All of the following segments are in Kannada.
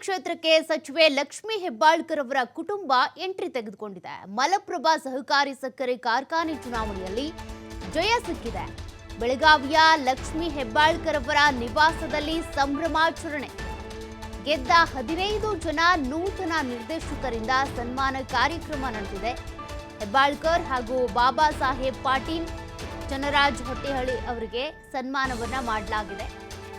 ಕ್ಷೇತ್ರಕ್ಕೆ ಸಚಿವೆ ಲಕ್ಷ್ಮೀ ಹೆಬ್ಬಾಳ್ಕರ್ ಅವರ ಕುಟುಂಬ ಎಂಟ್ರಿ ತೆಗೆದುಕೊಂಡಿದೆ. ಮಲಪ್ರಭಾ ಸಹಕಾರಿ ಸಕ್ಕರೆ ಕಾರ್ಖಾನೆ ಚುನಾವಣೆಯಲ್ಲಿ ಜಯ ಸಿಕ್ಕಿದೆ. ಬೆಳಗಾವಿಯ ಲಕ್ಷ್ಮೀ ಹೆಬ್ಬಾಳ್ಕರ್ ಅವರ ನಿವಾಸದಲ್ಲಿ ಸಂಭ್ರಮಾಚರಣೆ ಗೆದ್ದ ಹದಿನೈದು ಜನ ನೂತನ ನಿರ್ದೇಶಕರಿಂದ ಸನ್ಮಾನ ಕಾರ್ಯಕ್ರಮ ನಡೆದಿದೆ. ಹೆಬ್ಬಾಳ್ಕರ್ ಹಾಗೂ ಬಾಬಾ ಸಾಹೇಬ್ ಪಾಟೀಲ್, ಜನರಾಜ್ ಹೊಟ್ಟೆಹಳ್ಳಿ ಅವರಿಗೆ ಸನ್ಮಾನವನ್ನ ಮಾಡಲಾಗಿದೆ.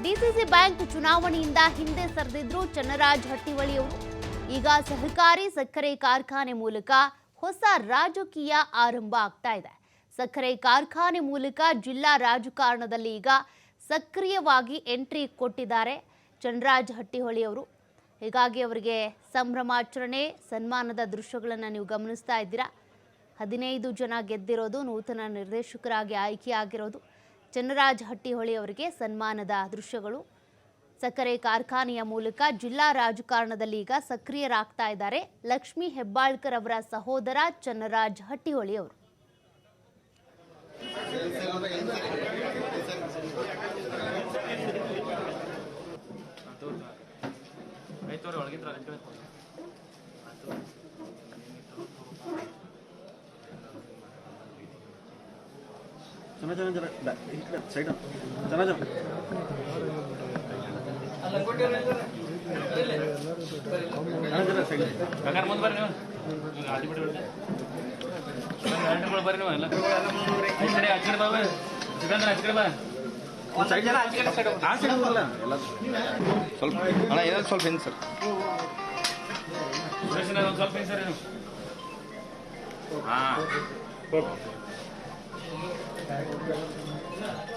ಡಿಸಿಸಿ ಬ್ಯಾಂಕ್ ಚುನಾವಣೆಯಿಂದ ಹಿಂದೆ ಸರಿದಿದ್ರು ಚನ್ನರಾಜ್ ಹಟ್ಟಿವಳಿಯವರು. ಈಗ ಸಹಕಾರಿ ಸಕ್ಕರೆ ಕಾರ್ಖಾನೆ ಮೂಲಕ ಹೊಸ ರಾಜಕೀಯ ಆರಂಭ ಆಗ್ತಾ ಇದೆ. ಸಕ್ಕರೆ ಕಾರ್ಖಾನೆ ಮೂಲಕ ಜಿಲ್ಲಾ ರಾಜಕಾರಣದಲ್ಲಿ ಈಗ ಸಕ್ರಿಯವಾಗಿ ಎಂಟ್ರಿ ಕೊಟ್ಟಿದ್ದಾರೆ ಚನ್ನರಾಜ್ ಹಟ್ಟಿಹೊಳಿ ಅವರು ಹೀಗಾಗಿ ಅವರಿಗೆ ಸಂಭ್ರಮಾಚರಣೆ ಸನ್ಮಾನದ ದೃಶ್ಯಗಳನ್ನು ನೀವು ಗಮನಿಸ್ತಾ ಇದ್ದೀರಾ? ಹದಿನೈದು ಜನ ಗೆದ್ದಿರೋದು ನೂತನ ನಿರ್ದೇಶಕರಾಗಿ ಆಯ್ಕೆಯಾಗಿರೋದು. ಚನ್ನರಾಜ್ ಹಟ್ಟಿಹೊಳಿ ಅವರಿಗೆ ಸನ್ಮಾನದ ದೃಶ್ಯಗಳು ಸಕ್ಕರೆ ಕಾರ್ಖಾನೆಯ ಮೂಲಕ ಜಿಲ್ಲಾ ರಾಜಕಾರಣದಲ್ಲಿ ಈಗ ಸಕ್ರಿಯರಾಗ್ತಾ ಇದ್ದಾರೆ ಲಕ್ಷ್ಮೀ ಹೆಬ್ಬಾಳ್ಕರ್ ಅವರ ಸಹೋದರ ಚನ್ನರಾಜ್ ಹಟ್ಟಿಹೊಳಿ ಅವರು ಒಳಗಿದ್ರ ಅಲ್ಲಿ ಕಡೆ ಜನ ಜನ ಜನ ಈ ಕಡೆ ಸೈಡ್ ಜನ ಜನ. ಜನ ಜನ ಸೈಡ್ ಕಾಕಾರ ಮುಂದೆ ಬರ್ರಿ ನೀವು. ಗಂಟೆಗಳು ಬರ್ರಿ ನೀವು. ಎಲ್ಲ ಈ ಕಡೆ ಆ ಕಡೆ ಬಾ ಬಾ. ಸಿಕಂದ್ರ ಆ ಕಡೆ ಬಾ. ಸೈಡ್ ಆ ಸೈಡ್ ಬರಲ್ಲ ಎಲ್ಲ ಸ್ವಲ್ಪ ಅಣ್ಣ ಏನಾದ್ರು ಸ್ವಲ್ಪ ಹಿಂದೆ ಸರ್. ಸುರೇಶನ ಒಂದು ಸ್ವಲ್ಪ ಹಿಂದೆ ಸರ್ ನೀವು. ಹಾ. Obrigado.